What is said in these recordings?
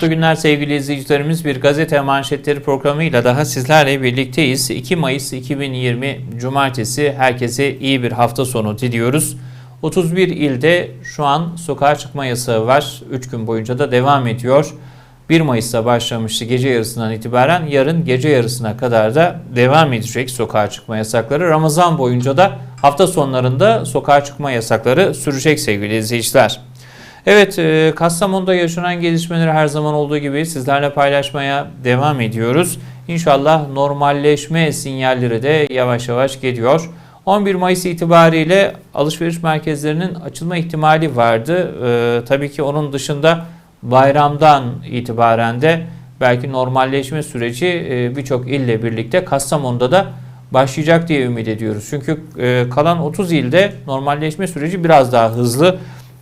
Mutlu günler sevgili izleyicilerimiz. Bir gazete manşetleri programıyla daha sizlerle birlikteyiz. 2 Mayıs 2020 Cumartesi herkese iyi bir hafta sonu diliyoruz. 31 ilde şu an sokağa çıkma yasağı var. 3 gün boyunca da devam ediyor. 1 Mayıs'ta başlamıştı gece yarısından itibaren yarın gece yarısına kadar da devam edecek sokağa çıkma yasakları. Ramazan boyunca da hafta sonlarında sokağa çıkma yasakları sürecek sevgili izleyiciler. Evet, e, Kastamonu'da yaşanan gelişmeleri her zaman olduğu gibi sizlerle paylaşmaya devam ediyoruz. İnşallah normalleşme sinyalleri de yavaş yavaş geliyor. 11 Mayıs itibariyle alışveriş merkezlerinin açılma ihtimali vardı. E, tabii ki onun dışında bayramdan itibaren de belki normalleşme süreci e, birçok ille birlikte Kastamonu'da da başlayacak diye ümit ediyoruz. Çünkü e, kalan 30 ilde normalleşme süreci biraz daha hızlı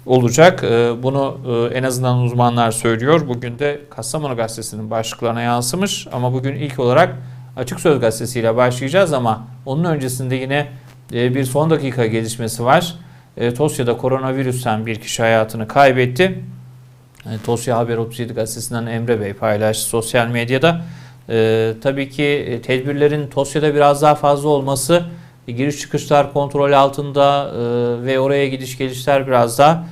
olacak. Ee, Bunu e, en azından uzmanlar söylüyor. Bugün de Kastamonu Gazetesi'nin başlıklarına yansımış ama bugün ilk olarak Açık Söz Gazetesi ile başlayacağız ama onun öncesinde yine e, bir son dakika gelişmesi var. E, Tosya'da koronavirüsten bir kişi hayatını kaybetti. Tosya Haber 37 Gazetesi'nden Emre Bey paylaştı sosyal medyada. Tabii ki tedbirlerin Tosya'da biraz daha fazla olması giriş çıkışlar kontrol altında e, ve oraya gidiş gelişler biraz daha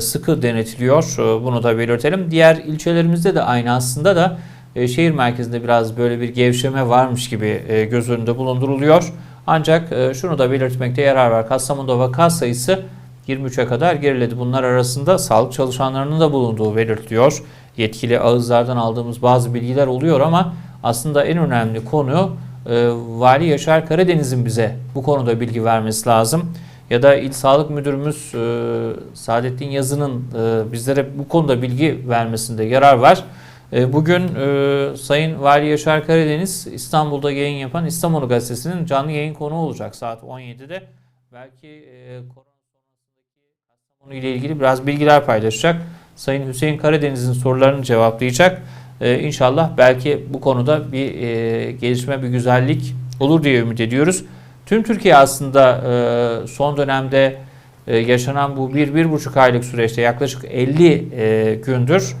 sıkı denetiliyor. E, Bunu da belirtelim. Diğer ilçelerimizde de aynı aslında da e, şehir merkezinde biraz böyle bir gevşeme varmış gibi e, göz önünde bulunduruluyor. Ancak e, şunu da belirtmekte yarar var. Kastamonu'da vaka sayısı 23'e kadar geriledi. Bunlar arasında sağlık çalışanlarının da bulunduğu belirtiliyor. Yetkili ağızlardan aldığımız bazı bilgiler oluyor ama aslında en önemli konu e, Vali Yaşar Karadeniz'in bize bu konuda bilgi vermesi lazım. Ya da İl Sağlık Müdürümüz e, Saadettin Yazı'nın e, bizlere bu konuda bilgi vermesinde yarar var. E, Bugün e, Sayın Vali Yaşar Karadeniz İstanbul'da yayın yapan İstanbul Gazetesi'nin canlı yayın konuğu olacak saat 17'de. Belki e, Kastamonu ile ilgili biraz bilgiler paylaşacak. Sayın Hüseyin Karadeniz'in sorularını cevaplayacak. Ee, inşallah belki bu konuda bir e, gelişme, bir güzellik olur diye ümit ediyoruz. Tüm Türkiye aslında e, son dönemde e, yaşanan bu bir, bir buçuk aylık süreçte yaklaşık 50 e, gündür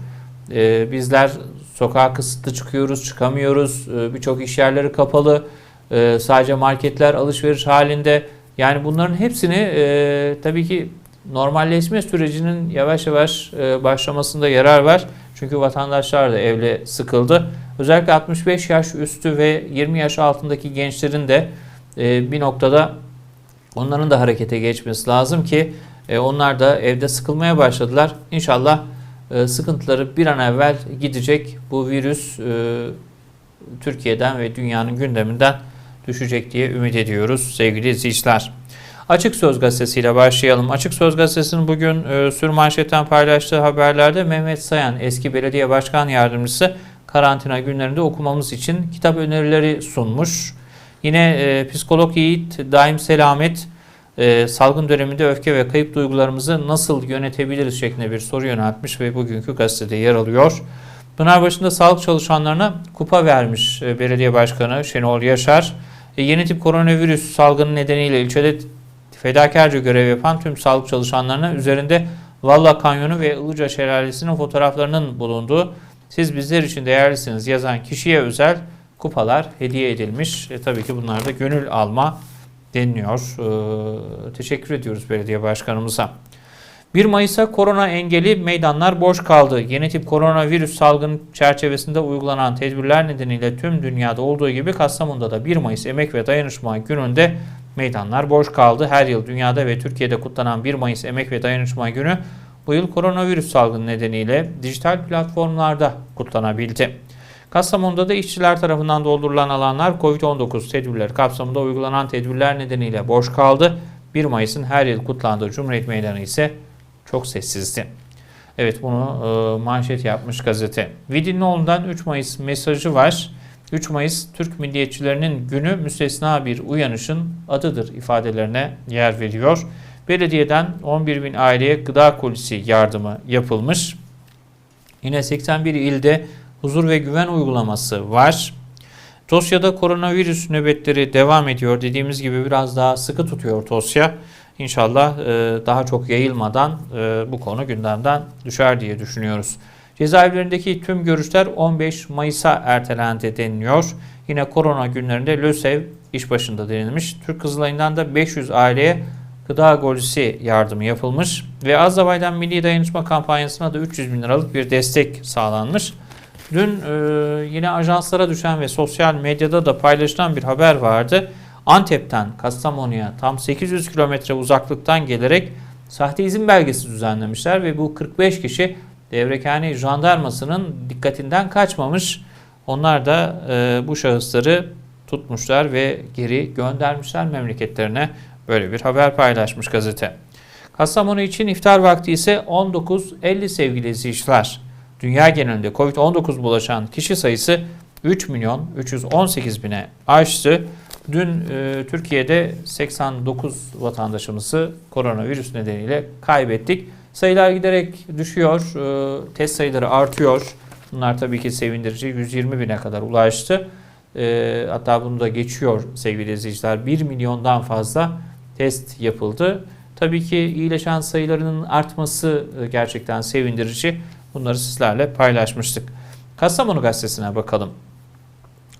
e, bizler sokağa kısıtlı çıkıyoruz, çıkamıyoruz. E, Birçok iş yerleri kapalı. E, sadece marketler alışveriş halinde. Yani bunların hepsini e, tabii ki normalleşme sürecinin yavaş yavaş e, başlamasında yarar var. Çünkü vatandaşlar da evle sıkıldı. Özellikle 65 yaş üstü ve 20 yaş altındaki gençlerin de e, bir noktada onların da harekete geçmesi lazım ki e, onlar da evde sıkılmaya başladılar. İnşallah e, sıkıntıları bir an evvel gidecek. Bu virüs e, Türkiye'den ve dünyanın gündeminden düşecek diye ümit ediyoruz sevgili izleyiciler. Açık Söz Gazetesi ile başlayalım. Açık Söz Gazetesi'nin bugün e, sürmanşetten paylaştığı haberlerde Mehmet Sayan, eski belediye başkan yardımcısı karantina günlerinde okumamız için kitap önerileri sunmuş. Yine e, psikolog Yiğit Daim Selamet e, salgın döneminde öfke ve kayıp duygularımızı nasıl yönetebiliriz şeklinde bir soru yöneltmiş ve bugünkü gazetede yer alıyor. Pınarbaşı'nda sağlık çalışanlarına kupa vermiş e, belediye başkanı Şenol Yaşar. E, yeni tip koronavirüs salgını nedeniyle ilçede fedakarca görev yapan tüm sağlık çalışanlarına üzerinde Valla Kanyonu ve Ilıca Şelalesi'nin fotoğraflarının bulunduğu siz bizler için değerlisiniz yazan kişiye özel kupalar hediye edilmiş. E, tabii ki bunlar da gönül alma deniliyor. E, teşekkür ediyoruz belediye başkanımıza. 1 Mayıs'a korona engeli meydanlar boş kaldı. Yeni tip koronavirüs salgın çerçevesinde uygulanan tedbirler nedeniyle tüm dünyada olduğu gibi Kastamonu'da da 1 Mayıs Emek ve Dayanışma Günü'nde meydanlar boş kaldı. Her yıl dünyada ve Türkiye'de kutlanan 1 Mayıs Emek ve Dayanışma Günü bu yıl koronavirüs salgını nedeniyle dijital platformlarda kutlanabildi. Kastamonu'da da işçiler tarafından doldurulan alanlar COVID-19 tedbirleri kapsamında uygulanan tedbirler nedeniyle boş kaldı. 1 Mayıs'ın her yıl kutlandığı Cumhuriyet Meydanı ise çok sessizdi. Evet bunu e, manşet yapmış gazete. Vidinoğlu'ndan 3 Mayıs mesajı var. 3 Mayıs Türk milliyetçilerinin günü müstesna bir uyanışın adıdır ifadelerine yer veriyor. Belediyeden 11 bin aileye gıda kolisi yardımı yapılmış. Yine 81 ilde huzur ve güven uygulaması var. Tosya'da koronavirüs nöbetleri devam ediyor. Dediğimiz gibi biraz daha sıkı tutuyor Tosya. İnşallah e, daha çok yayılmadan e, bu konu gündemden düşer diye düşünüyoruz. Cezaevlerindeki tüm görüşler 15 Mayıs'a ertelendi deniliyor. Yine korona günlerinde LÖSEV iş başında denilmiş. Türk Kızılay'ından da 500 aileye gıda golisi yardımı yapılmış ve Azerbaycan Milli Dayanışma Kampanyası'na da 300 bin liralık bir destek sağlanmış. Dün e, yine ajanslara düşen ve sosyal medyada da paylaşılan bir haber vardı. Antep'ten Kastamonu'ya tam 800 kilometre uzaklıktan gelerek sahte izin belgesi düzenlemişler ve bu 45 kişi Devrekhane jandarmasının dikkatinden kaçmamış. Onlar da e, bu şahısları tutmuşlar ve geri göndermişler memleketlerine. Böyle bir haber paylaşmış gazete. Kastamonu için iftar vakti ise 19.50 sevgili izleyiciler. Dünya genelinde Covid-19 bulaşan kişi sayısı 3 milyon 318 bine aştı. Dün e, Türkiye'de 89 vatandaşımızı koronavirüs nedeniyle kaybettik. Sayılar giderek düşüyor, e, test sayıları artıyor. Bunlar tabii ki sevindirici. 120 bine kadar ulaştı. E, hatta bunu da geçiyor sevgili izleyiciler. 1 milyondan fazla test yapıldı. Tabii ki iyileşen sayılarının artması e, gerçekten sevindirici. Bunları sizlerle paylaşmıştık. Kastamonu Gazetesi'ne bakalım.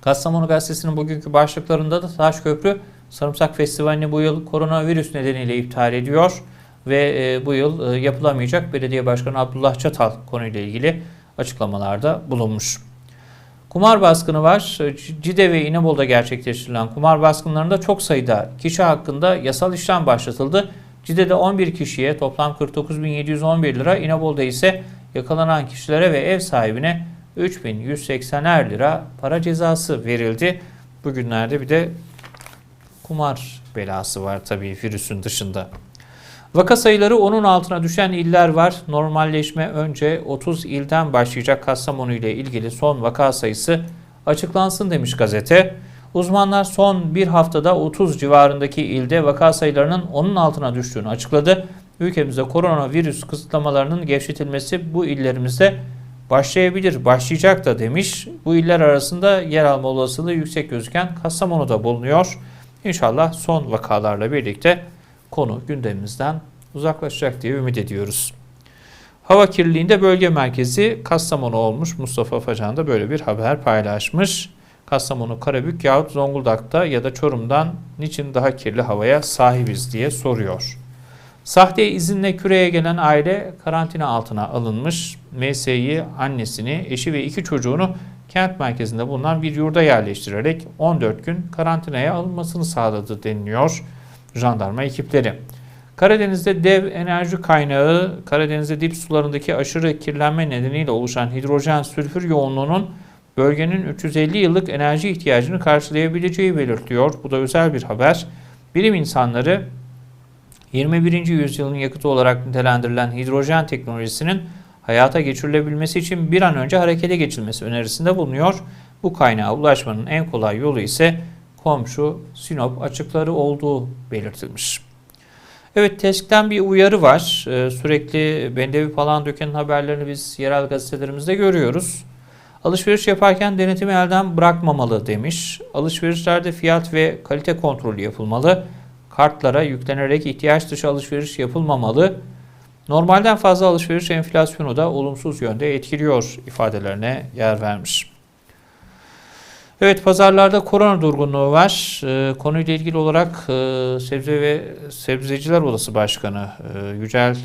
Kastamonu Gazetesi'nin bugünkü başlıklarında da Taşköprü Sarımsak Festivali'ni bu yıl koronavirüs nedeniyle iptal ediyor ve e, bu yıl e, yapılamayacak Belediye Başkanı Abdullah Çatal konuyla ilgili açıklamalarda bulunmuş. Kumar baskını var. Cide ve İnebolu'da gerçekleştirilen kumar baskınlarında çok sayıda kişi hakkında yasal işlem başlatıldı. Cide'de 11 kişiye toplam 49.711 lira, İnebolu'da ise yakalanan kişilere ve ev sahibine 3180'er lira para cezası verildi. Bugünlerde bir de kumar belası var tabii virüsün dışında. Vaka sayıları onun altına düşen iller var. Normalleşme önce 30 ilden başlayacak Kastamonu ile ilgili son vaka sayısı açıklansın demiş gazete. Uzmanlar son bir haftada 30 civarındaki ilde vaka sayılarının onun altına düştüğünü açıkladı. Ülkemizde koronavirüs kısıtlamalarının gevşetilmesi bu illerimizde başlayabilir, başlayacak da demiş. Bu iller arasında yer alma olasılığı yüksek gözüken Kastamonu'da bulunuyor. İnşallah son vakalarla birlikte konu gündemimizden uzaklaşacak diye ümit ediyoruz. Hava kirliliğinde bölge merkezi Kastamonu olmuş. Mustafa Facan da böyle bir haber paylaşmış. Kastamonu, Karabük yahut Zonguldak'ta ya da Çorum'dan niçin daha kirli havaya sahibiz diye soruyor. Sahte izinle küreye gelen aile karantina altına alınmış. MS'yi, annesini, eşi ve iki çocuğunu kent merkezinde bulunan bir yurda yerleştirerek 14 gün karantinaya alınmasını sağladı deniliyor jandarma ekipleri. Karadeniz'de dev enerji kaynağı Karadeniz'de dip sularındaki aşırı kirlenme nedeniyle oluşan hidrojen sülfür yoğunluğunun bölgenin 350 yıllık enerji ihtiyacını karşılayabileceği belirtiliyor. Bu da özel bir haber. Bilim insanları 21. yüzyılın yakıtı olarak nitelendirilen hidrojen teknolojisinin hayata geçirilebilmesi için bir an önce harekete geçilmesi önerisinde bulunuyor. Bu kaynağa ulaşmanın en kolay yolu ise komşu Sinop açıkları olduğu belirtilmiş. Evet TESK'ten bir uyarı var. Ee, sürekli Bendevi falan dökenin haberlerini biz yerel gazetelerimizde görüyoruz. Alışveriş yaparken denetimi elden bırakmamalı demiş. Alışverişlerde fiyat ve kalite kontrolü yapılmalı. Kartlara yüklenerek ihtiyaç dışı alışveriş yapılmamalı. Normalden fazla alışveriş enflasyonu da olumsuz yönde etkiliyor ifadelerine yer vermiş. Evet pazarlarda korona durgunluğu var. Ee, konuyla ilgili olarak e, Sebze ve Sebzeciler Odası Başkanı e, Yücel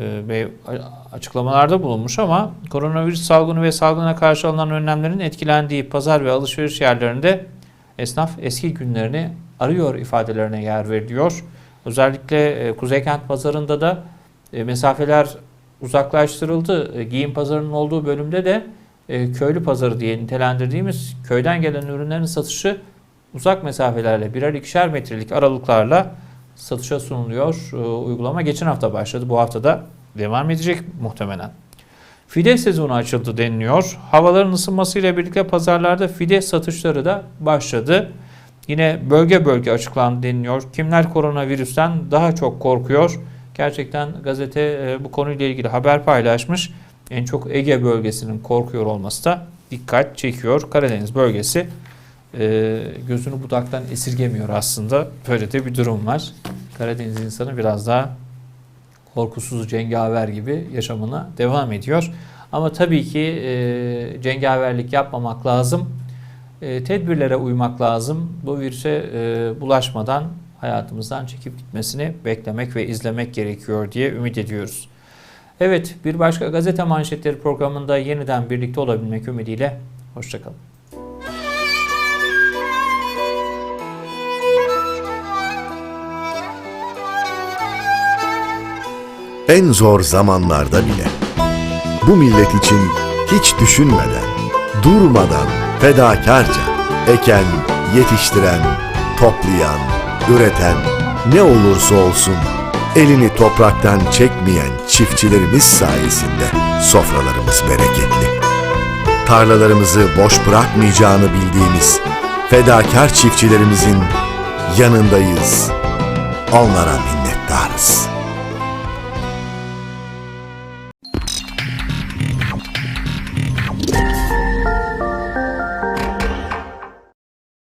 e, Bey açıklamalarda bulunmuş ama koronavirüs salgını ve salgına karşı alınan önlemlerin etkilendiği pazar ve alışveriş yerlerinde esnaf eski günlerini arıyor ifadelerine yer veriliyor. Özellikle e, Kuzeykent pazarında da e, mesafeler uzaklaştırıldı. E, giyim pazarının olduğu bölümde de e, köylü pazarı diye nitelendirdiğimiz köyden gelen ürünlerin satışı uzak mesafelerle birer ikişer metrelik aralıklarla satışa sunuluyor. E, uygulama geçen hafta başladı. Bu hafta da devam edecek muhtemelen. Fide sezonu açıldı deniliyor. Havaların ısınmasıyla birlikte pazarlarda fide satışları da başladı. Yine bölge bölge açıklandı deniliyor. Kimler koronavirüsten daha çok korkuyor? Gerçekten gazete e, bu konuyla ilgili haber paylaşmış en çok Ege bölgesinin korkuyor olması da dikkat çekiyor. Karadeniz bölgesi e, gözünü budaktan esirgemiyor aslında. Böyle de bir durum var. Karadeniz insanı biraz daha korkusuz cengaver gibi yaşamına devam ediyor. Ama tabii ki e, cengaverlik yapmamak lazım. E, tedbirlere uymak lazım. Bu virüse e, bulaşmadan hayatımızdan çekip gitmesini beklemek ve izlemek gerekiyor diye ümit ediyoruz. Evet, bir başka gazete manşetleri programında yeniden birlikte olabilmek ümidiyle. Hoşçakalın. En zor zamanlarda bile bu millet için hiç düşünmeden, durmadan, fedakarca eken, yetiştiren, toplayan, üreten ne olursa olsun elini topraktan çekmeyen çiftçilerimiz sayesinde sofralarımız bereketli. Tarlalarımızı boş bırakmayacağını bildiğimiz fedakar çiftçilerimizin yanındayız. Onlara minnettarız.